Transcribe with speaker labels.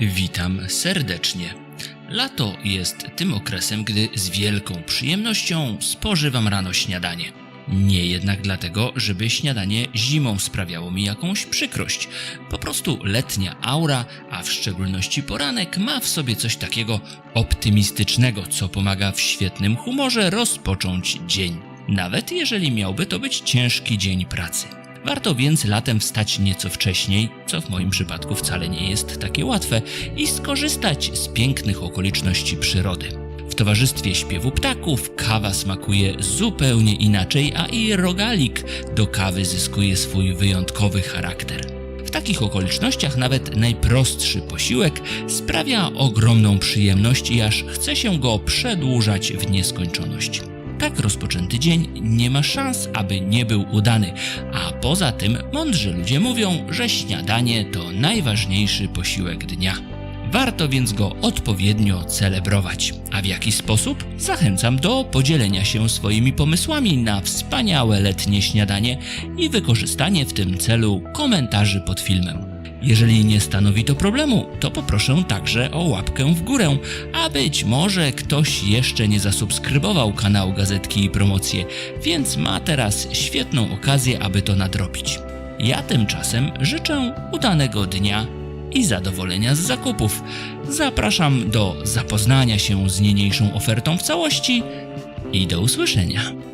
Speaker 1: Witam serdecznie. Lato jest tym okresem, gdy z wielką przyjemnością spożywam rano śniadanie. Nie jednak dlatego, żeby śniadanie zimą sprawiało mi jakąś przykrość. Po prostu letnia aura, a w szczególności poranek, ma w sobie coś takiego optymistycznego, co pomaga w świetnym humorze rozpocząć dzień. Nawet jeżeli miałby to być ciężki dzień pracy. Warto więc latem wstać nieco wcześniej, co w moim przypadku wcale nie jest takie łatwe, i skorzystać z pięknych okoliczności przyrody. W towarzystwie śpiewu ptaków kawa smakuje zupełnie inaczej, a i rogalik do kawy zyskuje swój wyjątkowy charakter. W takich okolicznościach nawet najprostszy posiłek sprawia ogromną przyjemność i aż chce się go przedłużać w nieskończoność. Tak rozpoczęty dzień nie ma szans, aby nie był udany, poza tym mądrzy ludzie mówią, że śniadanie to najważniejszy posiłek dnia. Warto więc go odpowiednio celebrować. A w jaki sposób? Zachęcam do podzielenia się swoimi pomysłami na wspaniałe letnie śniadanie i wykorzystanie w tym celu komentarzy pod filmem. Jeżeli nie stanowi to problemu, to poproszę także o łapkę w górę, a być może ktoś jeszcze nie zasubskrybował kanału Gazetki i Promocje, więc ma teraz świetną okazję, aby to nadrobić. Ja tymczasem życzę udanego dnia i zadowolenia z zakupów. Zapraszam do zapoznania się z niniejszą ofertą w całości i do usłyszenia.